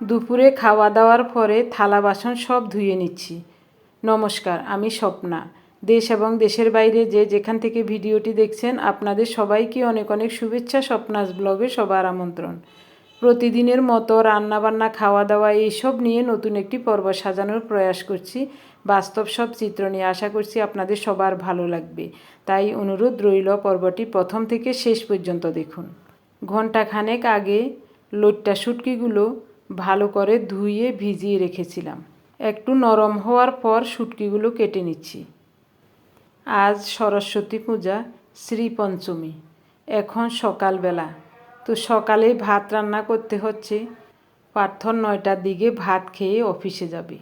দুপুরে খাওয়া দাওয়ার পরে থালা বাসন সব ধুয়ে নিচ্ছি। নমস্কার, আমি স্বপ্না। দেশ এবং দেশের বাইরে যে যেখান থেকে ভিডিওটি দেখছেন, আপনাদের সবাইকে অনেক অনেক শুভেচ্ছা স্বপ্নাস ব্লগে সবার আমন্ত্রণ। প্রতিদিনের মতো রান্নাবান্না খাওয়া দাওয়া এইসব নিয়ে নতুন একটি পর্ব সাজানোর প্রয়াস করছি। বাস্তব সব চিত্র নিয়ে আশা করছি আপনাদের সবার ভালো লাগবে। তাই অনুরোধ রইল পর্বটি প্রথম থেকে শেষ পর্যন্ত দেখুন। ঘণ্টাখানেক আগে লোট্টা শুটকিগুলো ভালো করে ধুয়ে ভিজিয়ে রেখেছিলাম। একটু নরম হওয়ার পর শুটকিগুলো কেটে নিচ্ছি। আজ সরস্বতী পূজা শ্রী পঞ্চমী এখন সকালবেলা। তো সকালে ভাত রান্না করতে হচ্ছে। পার্থর নয়টার দিকে ভাত খেয়ে অফিসে যাবে।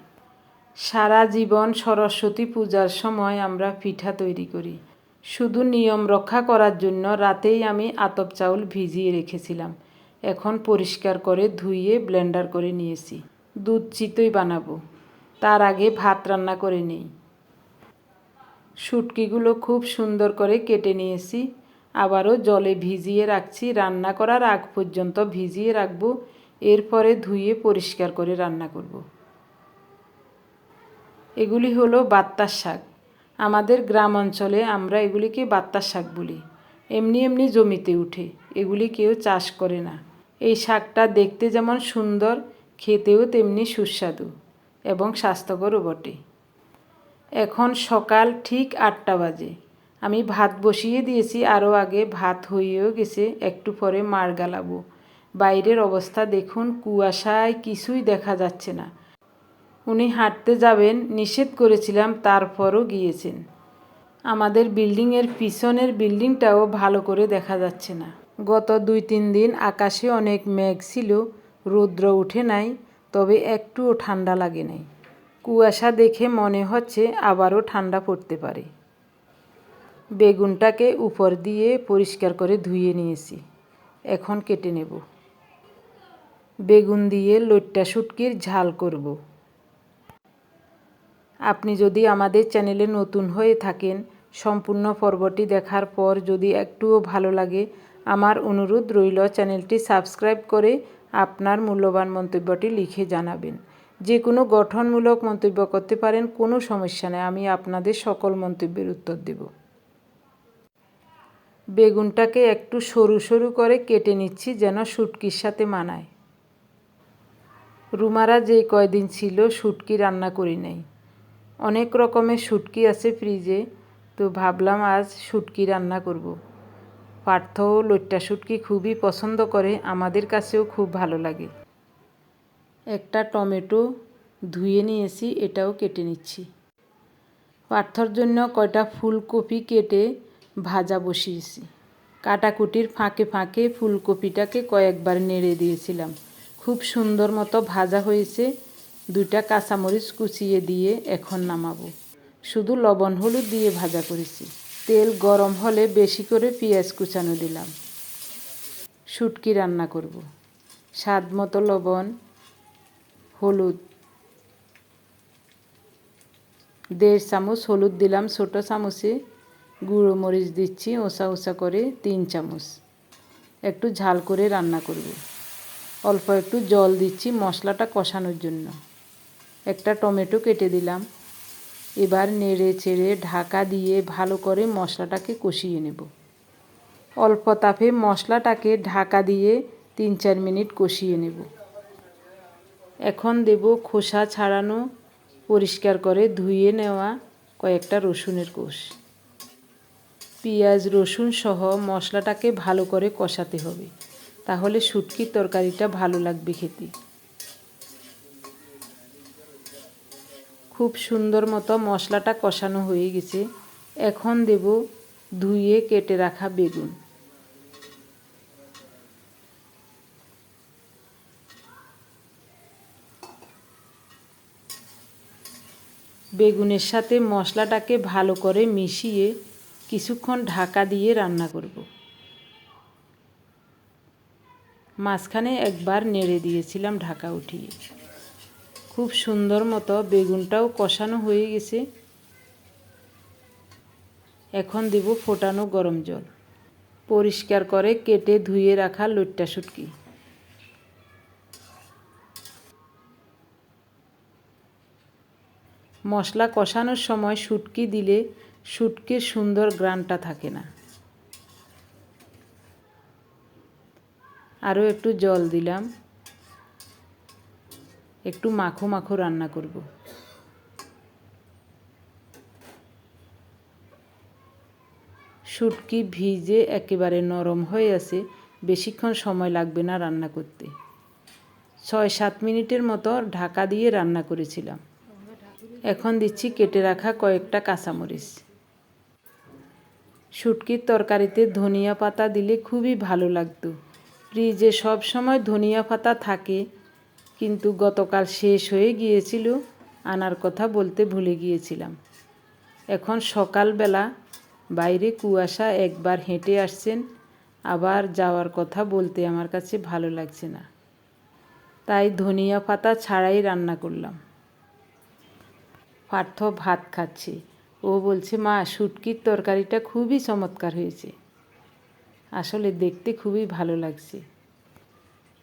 সারা জীবন সরস্বতী পূজার সময় আমরা পিঠা তৈরি করি। শুধু নিয়ম রক্ষা করার জন্য রাতেই আমি আতপ চাউল ভিজিয়ে রেখেছিলাম। এখন পরিষ্কার করে ধুইয়ে ব্লেন্ডার করে নিয়েছি। দুধ চিতই বানাবো। তার আগে ভাত রান্না করে নেই। শুটকিগুলো খুব সুন্দর করে কেটে নিয়েছি। আবারও জলে ভিজিয়ে রাখছি। রান্না করার আগ পর্যন্ত ভিজিয়ে রাখব। এরপরে ধুয়ে পরিষ্কার করে রান্না করব। এগুলি হলো বাত্তার শাক। আমাদের গ্রাম অঞ্চলে আমরা এগুলিকে বাত্তার শাক বলি। এমনি এমনি জমিতে উঠে। এগুলি কেউ চাষ করে না। এই শাকটা দেখতে যেমন সুন্দর, খেতেও তেমনি সুস্বাদু এবং স্বাস্থ্যকরও বটে। এখন সকাল ঠিক আটটা বাজে। আমি ভাত বসিয়ে দিয়েছি, আরও আগে ভাত হয়েও গেছে, একটু পরে মার গালাবো। বাইরের অবস্থা দেখুন, কুয়াশায় কিছুই দেখা যাচ্ছে না। উনি হাঁটতে যাবেন, নিষেধ করেছিলাম, তারপরও গিয়েছেন। আমাদের বিল্ডিংয়ের পিছনের বিল্ডিংটাও ভালো করে দেখা যাচ্ছে না। গত দুই তিন দিন আকাশে অনেক মেঘ ছিল, রৌদ্র উঠে নাই, তবে একটুও ঠান্ডা লাগে নাই। কুয়াশা দেখে মনে হচ্ছে আবারও ঠান্ডা পড়তে পারে। বেগুনটাকে উপর দিয়ে পরিষ্কার করে ধুয়ে নিয়েছি, এখন কেটে নেব। বেগুন দিয়ে লইট্টা শুটকির ঝাল করব। আপনি যদি আমাদের চ্যানেলে নতুন হয়ে থাকেন, সম্পূর্ণ পর্বটি দেখার পর যদি একটুও ভালো লাগে আমার অনুরোধ রইল চ্যানেলটি সাবস্ক্রাইব করে আপনার মূল্যবান মন্তব্যটি লিখে জানাবেন। যে কোনো গঠনমূলক মন্তব্য করতে পারেন, কোনো সমস্যা নেই, আমি আপনাদের সকল মন্তব্যের উত্তর দেব। বেগুনটাকে একটু সরু সরু করে কেটে নিচ্ছি যেন শুটকির সাথে মানায়। রুমারা যে কয়দিন ছিল শুটকি রান্না করি নাই। অনেক রকমের শুটকি আছে ফ্রিজে, তো ভাবলাম আজ শুটকি রান্না করব। পার্থ লইট্টা শুটকি খুবই পছন্দ করে, আমাদের কাছেও খুব ভালো লাগে। একটা টমেটো ধুয়ে নিয়েছি, এটাও কেটে নিচ্ছি। পার্থর জন্য কয়টা ফুলকপি কেটে ভাজা বসিয়েছি। কাটাকুটির ফাঁকে ফাঁকে ফুলকপিটাকে কয়েকবার নেড়ে দিয়েছিলাম। খুব সুন্দর মতো ভাজা হয়েছে, দুইটা কাঁচামরিচ কুচিয়ে দিয়ে এখন নামাবো। শুধু লবণ হলুদ দিয়ে ভাজা করেছি। তেল গরম হলে বেশি করে পেঁয়াজ কুচানো দিলাম। শুটকি রান্না করব। স্বাদ মতো লবণ, হলুদ, দেড় চামচ হলুদ দিলাম ছোটো চামচে। গুঁড়ো মরিচ দিচ্ছি ওসা ওসা করে তিন চামচ। একটু ঝাল করে রান্না করব। অল্প একটু জল দিচ্ছি মশলাটা কষানোর জন্য। একটা টমেটো কেটে দিলাম। এবার নেড়ে চেড়ে ঢাকা দিয়ে ভালো করে মশলাটাকে কষিয়ে নেব। অল্প তাপে মশলাটাকে ঢাকা দিয়ে তিন চার মিনিট কষিয়ে নেব। এখন দেব খোসা ছাড়ানো পরিষ্কার করে ধুয়ে নেওয়া কয়েকটা রসুনের কোষ। পেঁয়াজ, রসুন সহ মশলাটাকে ভালো করে কষাতে হবে। তাহলে শুটকির তরকারিটা ভালো লাগবে খেতে। খুব সুন্দর মতো মশলাটা কষানো হয়ে গেছে। এখন দেব ধুয়ে কেটে রাখা বেগুন। বেগুনের সাথে মশলাটাকে ভালো করে মিশিয়ে কিছুক্ষণ ঢাকা দিয়ে রান্না করব। মাঝখানে একবার নেড়ে দিয়েছিলাম ঢাকা উঠিয়ে। খুব সুন্দর মতো বেগুনটাও কষানো হয়ে গেছে। এখন দেব ফোটানো গরম জল। পরিষ্কার করে কেটে ধুয়ে রাখা লুট্টা শুটকি। মশলা কষানোর সময় শুটকি দিলে শুটকির সুন্দর গ্রানটা থাকে না। আরও একটু জল দিলাম। একটু মাখো মাখো রান্না করব। শুটকি ভিজে একেবারে নরম হয়ে আছে, বেশিক্ষণ সময় লাগবে না রান্না করতে। ছয় সাত মিনিটের মতো ঢাকা দিয়ে রান্না করেছিলাম। এখন দিচ্ছি কেটে রাখা কয়েকটা কাঁচামরিচ। শুটকির তরকারিতে ধনিয়া পাতা দিলে খুবই ভালো লাগতো। ফ্রিজে সব সময় ধনিয়া পাতা থাকে কিন্তু গতকাল শেষ হয়ে গিয়েছিল, আনার কথা বলতে ভুলে গিয়েছিলাম। এখন সকালবেলা বাইরে কুয়াশা একবার হেঁটে আসছেন, আবার যাওয়ার কথা বলতে আমার কাছে ভালো লাগছে না। তাই ধনিয়া পাতা ছাড়াই রান্না করলাম। পার্থ ভাত খাচ্ছে। ও বলছে, মা, শুটকির তরকারিটা খুবই চমৎকার হয়েছে। আসলে দেখতে খুবই ভালো লাগছে।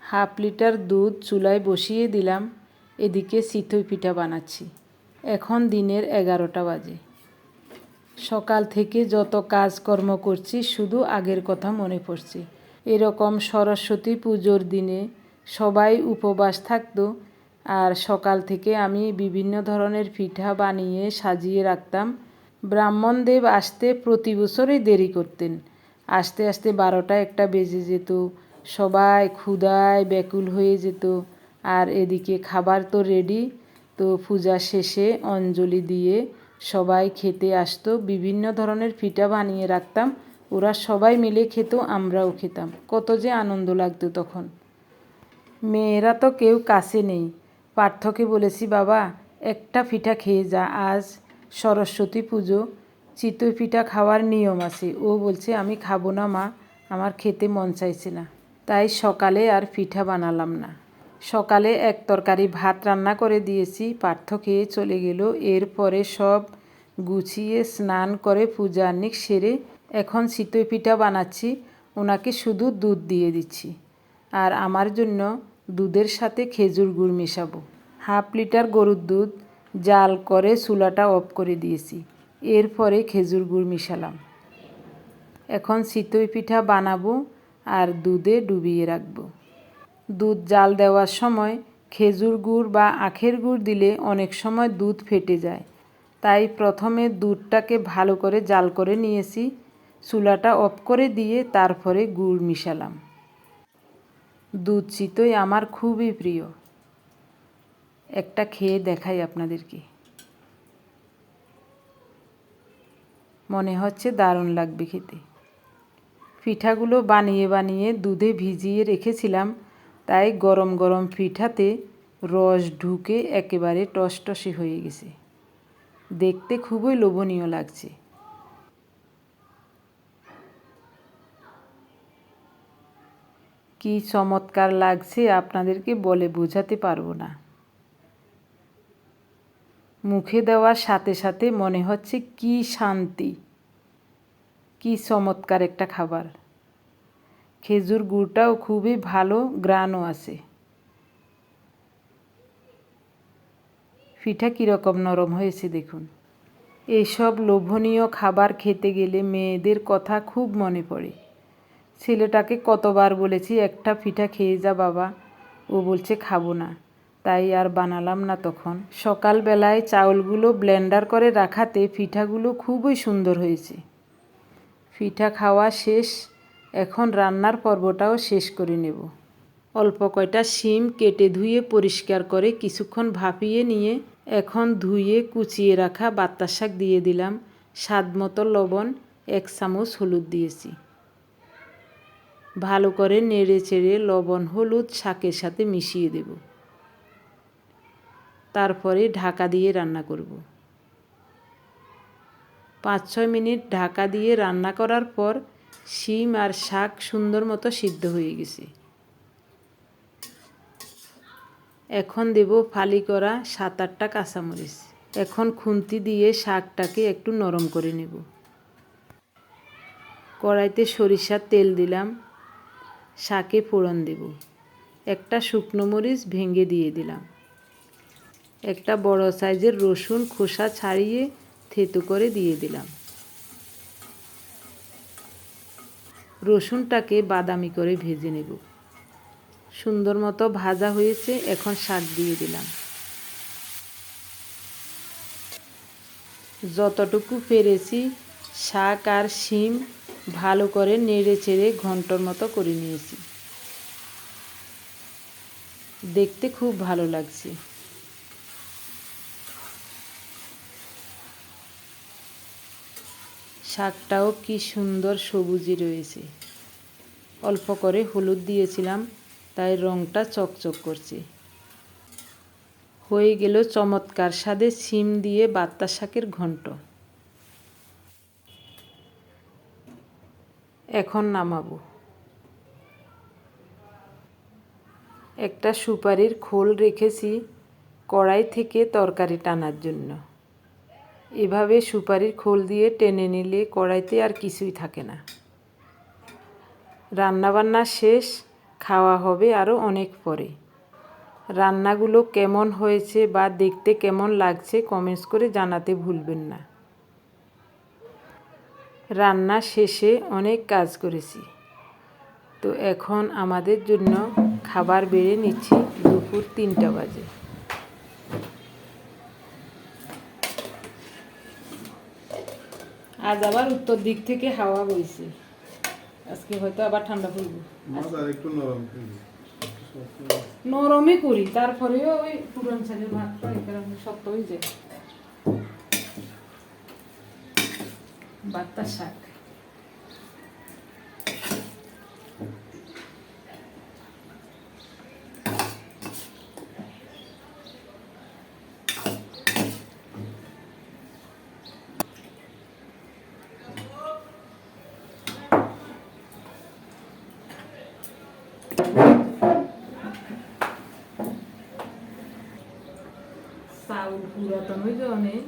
হাফ লিটার দুধ চুলায় বসিয়ে দিলাম, এদিকে চিতই পিঠা বানাচ্ছি। এখন দিনের এগারোটা বাজে। সকাল থেকে যত কাজকর্ম করছি, শুধু আগের কথা মনে পড়ছে। এরকম সরস্বতী পুজোর দিনে সবাই উপবাস থাকতো, আর সকাল থেকে আমি বিভিন্ন ধরনের পিঠা বানিয়ে সাজিয়ে রাখতাম। ব্রাহ্মণদেব আসতে প্রতি বছরই দেরি করতেন। আস্তে আস্তে বারোটা একটা বেজে যেত সবাই ক্ষুদায় ব্যাকুল হয়ে যেত। আর এদিকে খাবার তো রেডি তো পূজা শেষে অঞ্জলি দিয়ে সবাই খেতে আসতো। বিভিন্ন ধরনের পিঠা বানিয়ে রাখতাম। ওরা সবাই মিলে খেত, আমরাও খেতাম। কত যে আনন্দ লাগতো তখন। মেয়েরা তো কেউ কাছে নেই। পার্থকে বলেছি, বাবা, একটা পিঠা খেয়ে যা। আজ সরস্বতী পুজো। চিতই পিঠা খাওয়ার নিয়ম আছে। ও বলছে, আমি খাব না মা। আমার খেতে মন চাইছে না। তাই সকালে আর পিঠা বানালাম না। সকালে এক তরকারি ভাত রান্না করে দিয়েছি, পার্থ খেয়ে চলে গেল। এরপরে সব গুছিয়ে স্নান করে পূজা নিক সেরে এখন চিতই পিঠা বানাচ্ছি ওনাকে শুধু দুধ দিয়ে দিচ্ছি। আর আমার জন্য দুধের সাথে খেজুর গুড় মেশাবো। হাফ লিটার গরুর দুধ জাল করে চুলাটা অফ করে দিয়েছি। এরপরে খেজুর গুড় মিশালাম। এখন চিতই পিঠা বানাবো আর দুধে ডুবিয়ে রাখব। দুধ জাল দেওয়ার সময় খেজুর গুড় বা আখের গুড় দিলে অনেক সময় দুধ ফেটে যায়। তাই প্রথমে দুধটাকে ভালো করে জাল করে নিয়েছি। চুলাটা অফ করে দিয়ে তারপরে গুড় মিশালাম। দুধ চিতই আমার খুবই প্রিয়। একটা খেয়ে দেখাই আপনাদেরকে। মনে হচ্ছে দারুণ লাগবে খেতে। পিঠাগুলো বানিয়ে বানিয়ে দুধে ভিজিয়ে রেখেছিলাম। তাই গরম গরম পিঠাতে রস ঢুকে একেবারে টসটসে হয়ে গেছে। দেখতে খুবই লোভনীয় লাগছে। কি চমৎকার লাগছে আপনাদেরকে বলে বোঝাতে পারব না। মুখে দেওয়ার সাথে সাথে মনে হচ্ছে কি শান্তি। কি চমৎকার একটা খাবার। খেজুর গুড়টাও খুবই ভালো গ্রানও আছে। পিঠা কীরকম নরম হয়েছে দেখুন। এইসব লোভনীয় খাবার খেতে গেলে মেয়েদের কথা খুব মনে পড়ে। ছেলেটাকে কতবার বলেছি, একটা পিঠা খেয়ে যা বাবা। ও বলছে, খাব না। তাই আর বানালাম না তখন। সকালবেলায় চাউলগুলো ব্লেন্ডার করে রাখাতে পিঠাগুলো খুবই সুন্দর হয়েছে। পিঠা খাওয়া শেষ, এখন রান্নার পর্বটাও শেষ করে নেব। অল্প কয়টা শিম কেটে ধুয়ে পরিষ্কার করে কিছুক্ষণ ভাপিয়ে নিয়ে এখন ধুয়ে কুচিয়ে রাখা বাত্তার শাক দিয়ে দিলাম। স্বাদ মতো লবণ, এক চামচ হলুদ দিয়েছি। ভালো করে নেড়ে চেড়ে লবণ হলুদ শাকের সাথে মিশিয়ে দেব। তারপরে ঢাকা দিয়ে রান্না করব। পাঁচ ছয় মিনিট ঢাকা দিয়ে রান্না করার পর শিম আর শাক সুন্দর মতো সিদ্ধ হয়ে গেছে। এখন দেব ফালি করা সাত আটটা কাঁচামরিচ। এখন খুন্তি দিয়ে শাকটাকে একটু নরম করে নেব। কড়াইতে সরিষার তেল দিলাম। শাকে ফোড়ন দেব। একটা শুকনো মরিচ ভেঙে দিয়ে দিলাম। একটা বড় সাইজের রসুন খোসা ছাড়িয়ে থেতু করে দিয়ে দিলাম। রসুনটাকে বাদামি করে ভেজে নেব। সুন্দর মতো ভাজা হয়েছে, এখন শাক দিয়ে দিলাম। যতটুকু পেরেছি শাক আর শিম ভালো করে নেড়ে চেড়ে ঘন্টর মতো করে নিয়েছি। দেখতে খুব ভালো লাগছে। শাকটাও কি সুন্দর সবুজই রয়েছে। অল্প করে হলুদ দিয়েছিলাম, তাই রঙটা চকচক করছে। হয়ে গেল চমৎকার স্বাদে সিম দিয়ে বাত্তা শাকের ঘন্ট। এখন নামাবো। একটা সুপারির খোল রেখেছি কড়াই থেকে তরকারি টানার জন্য। এভাবে সুপারির খোল দিয়ে টেনে নিলে কড়াইতে আর কিছুই থাকে না। রান্নাবান্না শেষ, খাওয়া হবে আরও অনেক পরে। রান্নাগুলো কেমন হয়েছে বা দেখতে কেমন লাগছে কমেন্টস করে জানাতে ভুলবেন না। রান্না শেষে অনেক কাজ করেছি। তো এখন আমাদের জন্য খাবার বেড়ে নিচ্ছি দুপুর তিনটা বাজে। আজ আবার উত্তর দিক থেকে হাওয়া বইছে। আজকে হয়তো আবার ঠান্ডা পড়বে। একটু নরম কিন্তু নরমই করি তারপরেও ওই পুরান চালের ভাতটা শক্ত হয়ে যায়। বাত্তার শাক চাউল পুরাতন হয়ে যাওয়া নেই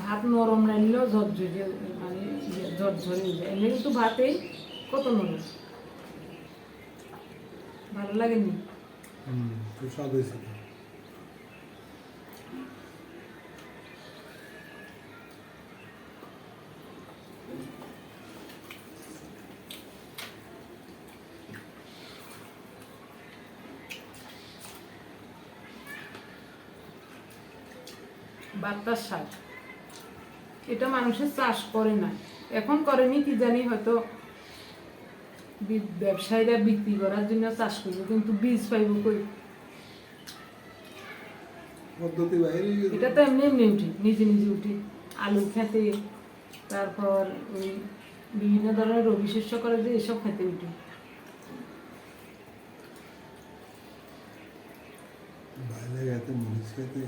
ভাত নরম রাখলেও ঝরঝরে মানে জট ঝরঝরে হয়ে যায়। এমনি কিন্তু ভাতেই কত নরম ভালো লাগেনি? হুম, খুব বাত্তার শাক এটা মানুষের চাষ করে না। এখন করেনি কি জানি হয়তো ব্যবসায়ীরা বিক্রি করার জন্য চাষ করবে কিন্তু বীজ পাইব কই? পদ্ধতি বাইরে এটা তো এমনি এমনি উঠে নিজে নিজে উঠে। আলু খেতে তারপর ওই বিভিন্ন ধরনের রবি শস্য করে যে এসব খেতে উঠে। বাইরে মরিচ খেতে।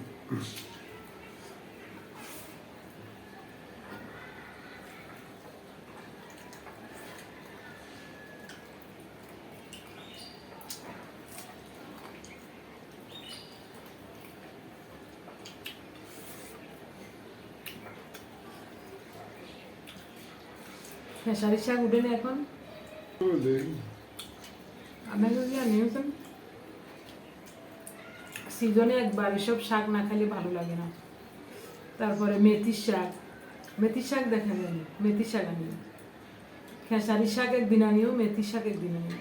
খেসারি শাক উঠে না এখন। আপনাকে কি নিয়েছেন সিজনে একবার এসব শাক না খেলে ভালো লাগে না। তারপরে মেথির শাক। মেথির শাক দেখা যায় মেথির শাক আনিও খেসারি শাক একদিন আনিও, মেথির শাক একদিন আনিও।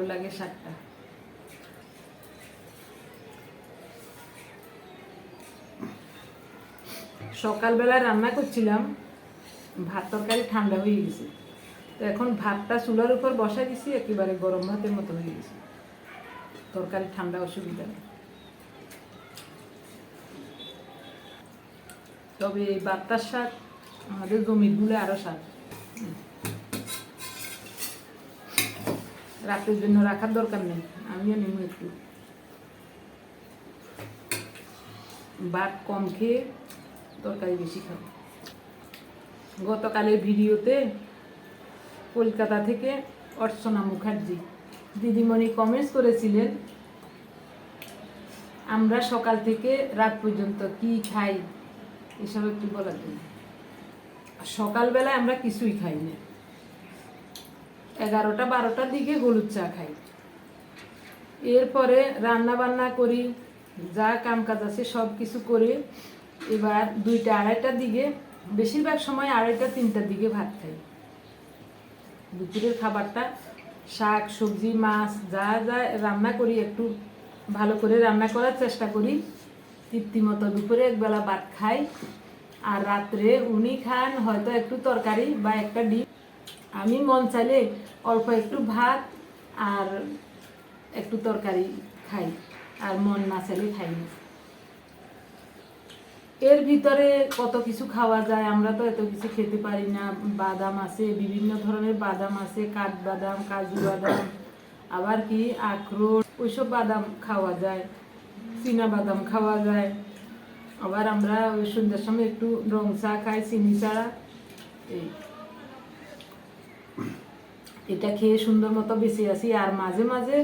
ভালো লাগে শাকটা। সকালবেলায় রান্না করছিলাম, ভাত তরকারি ঠান্ডা হয়ে গেছে। তো এখন ভাতটা চুলার উপর বসা দিছি, একেবারে গরম ভাতের মতো হয়ে গেছে। তরকারি ঠান্ডা অসুবিধা নেই। তবে এই বাত্তার শাক, আমাদের জমির গুলে আরও শাক। রাতের জন্য রাখার দরকার নেই, আমিও নেব একটু। ভাত কম খেয়ে তরকারি বেশি খাব। গতকালের ভিডিওতে কলকাতা থেকে অর্চনা মুখার্জি দিদিমণি কমেন্টস করেছিলেন, আমরা সকাল থেকে রাত পর্যন্ত কি খাই? এসব একটু বলার জন্য। সকালবেলায় আমরা কিছুই খাই না। এগারোটা বারোটার দিকে হলুদ চা খাই। এরপরে রান্না বান্না করি, যা কাম কাজ আছে সব কিছু করে এবার দুইটা আড়াইটার দিকে, বেশিরভাগ সময় আড়াইটা, তিনটার দিকে ভাত খাই। দুপুরের খাবারটা শাক, সবজি, মাছ, যা যা রান্না করি, একটু ভালো করে রান্না করার চেষ্টা করি। তৃপ্তি মতো দুপুরে একবেলা ভাত খাই। আর রাত্রে উনি খান হয়তো একটু তরকারি বা একটা ডিম। আমি মন চাইলে অল্প একটু ভাত আর একটু তরকারি খাই, আর মন না চাইলে খাই না। এর ভিতরে কত কিছু খাওয়া যায়, আমরা তো এত কিছু খেতে পারি না। বাদাম আছে, বিভিন্ন ধরনের বাদাম আছে, কাঠবাদাম, কাজু বাদাম, আবার কি, আখরোট, ওইসব বাদাম খাওয়া যায়, চীনা বাদাম খাওয়া যায়। আবার আমরা ওই সন্ধ্যার সময় একটু রং চা খাই, চিনি ছাড়া এই। এটা খেয়ে সুন্দর মতো বেঁচে আছি। আর মাঝে মাঝে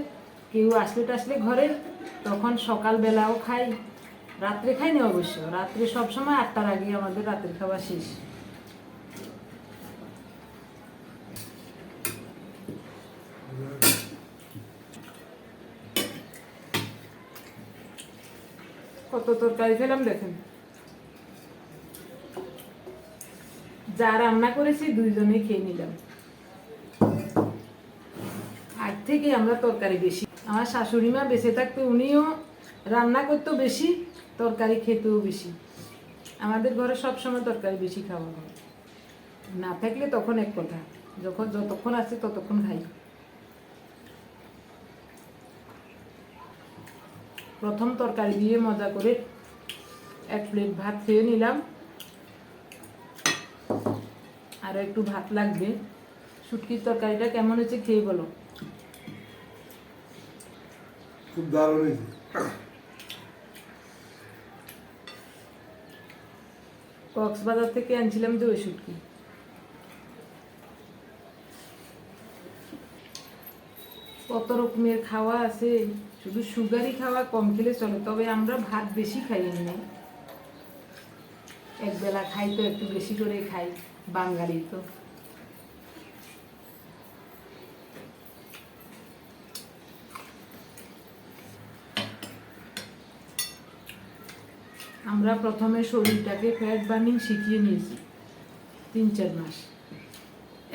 কেউ আসলে টাসলে ঘরে, তখন সকালবেলাও খাই, রাত্রে খাই না অবশ্য। রাত্রে সবসময় আটটার আগে আমাদের রাতের খাওয়া শেষ। কত তরকারি খেলাম দেখেন। যা রান্না করেছি দুইজনে খেয়ে নিলাম আগ থেকে আমরা তরকারি বেশি। আমার শাশুড়ি মা বেঁচে থাকতে, উনিও রান্না করতেও বেশি, তরকারি খেতেও বেশি। আমাদের ঘরে সব সময় তরকারি বেশি খাওয়া হয়। না থাকলে তখন এক কথা, যখন যতক্ষণ আছে ততক্ষণ খাই। প্রথম তরকারি দিয়ে মজা করে এক প্লেট ভাত খেয়ে নিলাম। আর একটু ভাত লাগবে। শুটকির তরকারিটা কেমন হয়েছে খেয়ে বলো। খুব দারুণ হয়েছে। কক্সবাজার থেকে আনছিলাম কত রকমের খাওয়া আছে, শুধু সুগারই খাওয়া কম খেলে চলে, তবে আমরা ভাত বেশি খাই এমনি। একবেলা খাই তো, একটু বেশি করে খাই, বাঙালি তো। আমরা প্রথমে শরীরটাকে ফ্যাট বার্নিং শিখিয়ে নিয়েছি, তিন চার মাস।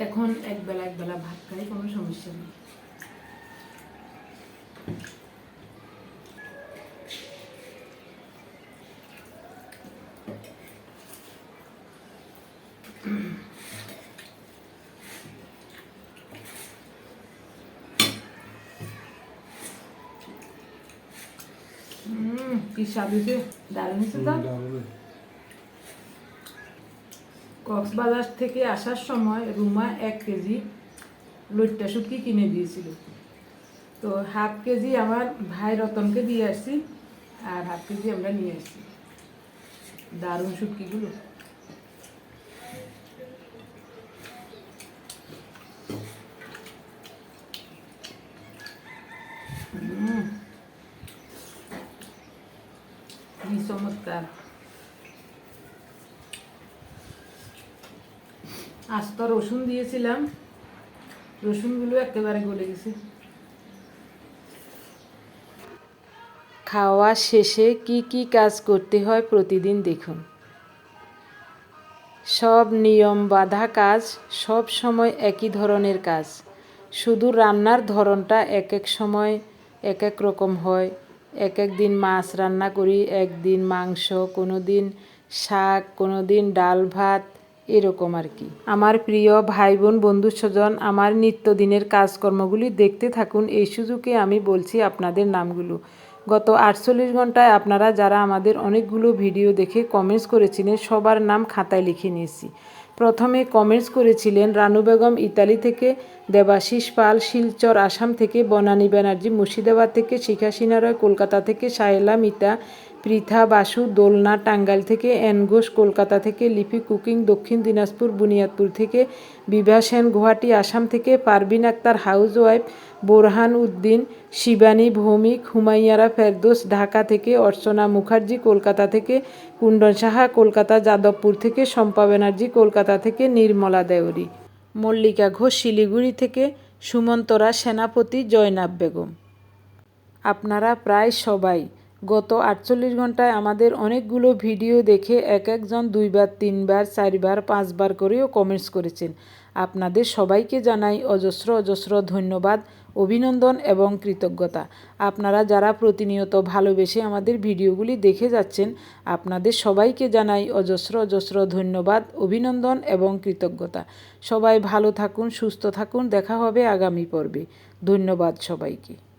এখন একবেলা একবেলা ভাত খাই, কোনো সমস্যা নেই। কি সাবিতে দারুণ হয়েছে তো? কক্সবাজার থেকে আসার সময় রুমা এক কেজি লইট্টা শুটকি কিনে দিয়েছিল। তো হাফ কেজি আমার ভাই রতনকে দিয়ে আসছি আর হাফ কেজি আমরা নিয়ে আসছি। দারুণ শুটকিগুলো হুম। কি চমৎকার আস্ত রসুন দিয়েছিলাম। রসুনগুলো একেবারে গলে গেছে। খাওয়া শেষে কি কি কাজ করতে হয় প্রতিদিন দেখুন। সব নিয়ম বাঁধা কাজ সব সময় একই ধরনের কাজ। শুধু রান্নার ধরনটা এক এক সময় এক এক রকম হয়। এক এক দিন মাছ রান্না করি একদিন মাংস, কোনো দিন শাক, কোনো দিন ডাল ভাত এরকম আর কি। আমার প্রিয় ভাই বোন বন্ধু স্বজন আমার নিত্যদিনের কাজকর্মগুলি দেখতে থাকুন। এই সুযোগে আমি বলছি আপনাদের নামগুলো। গত আটচল্লিশ ঘন্টায় আপনারা যারা আমাদের অনেকগুলো ভিডিও দেখে কমেন্টস করেছিলেন, সবার নাম খাতায় লিখে নিয়েছি। প্রথমে কমেন্টস করেছিলেন রানু বেগম, ইতালি থেকে, দেবাশিস পাল, শিলচর, আসাম থেকে, বনানী ব্যানার্জি, মুর্শিদাবাদ থেকে, শিখা সিনারয় কলকাতা থেকে সায়েলা মিতা পৃথা বাসু দোলনা টাঙ্গাইল থেকে ঘোষ কলকাতা থেকে লিপি কুকিং দক্ষিণ দিনাজপুর বুনিয়াদপুর থেকে বিভা সেন গুয়াহাটি আসাম থেকে পারবিন আক্তার হাউস ওয়াইফ বোরহান উদ্দিন, শিবানী ভৌমিক হুমাইয়ারা ফেরদোস ঢাকা থেকে অর্চনা মুখার্জি কলকাতা থেকে কুণ্ডন সাহা কলকাতা যাদবপুর থেকে শম্পা ব্যানার্জি কলকাতা থেকে নির্মলা দেওরি মল্লিকা ঘোষ শিলিগুড়ি থেকে সুমন্তরা সেনাপতি জয়নাব বেগম। আপনারা প্রায় সবাই গত আটচল্লিশ ঘন্টায় আমাদের অনেকগুলো ভিডিও দেখে এক একজন দুইবার, তিনবার, চারবার, পাঁচবার করেও কমেন্টস করেছেন। আপনাদের সবাইকে জানাই অজস্র অজস্র ধন্যবাদ, অভিনন্দন এবং কৃতজ্ঞতা। আপনারা যারা প্রতিনিয়ত ভালোবেসে আমাদের ভিডিওগুলি দেখে যাচ্ছেন, আপনাদের সবাইকে জানাই অজস্র অজস্র ধন্যবাদ, অভিনন্দন এবং কৃতজ্ঞতা। সবাই ভালো থাকুন, সুস্থ থাকুন, দেখা হবে আগামী পর্বে। ধন্যবাদ সবাইকে।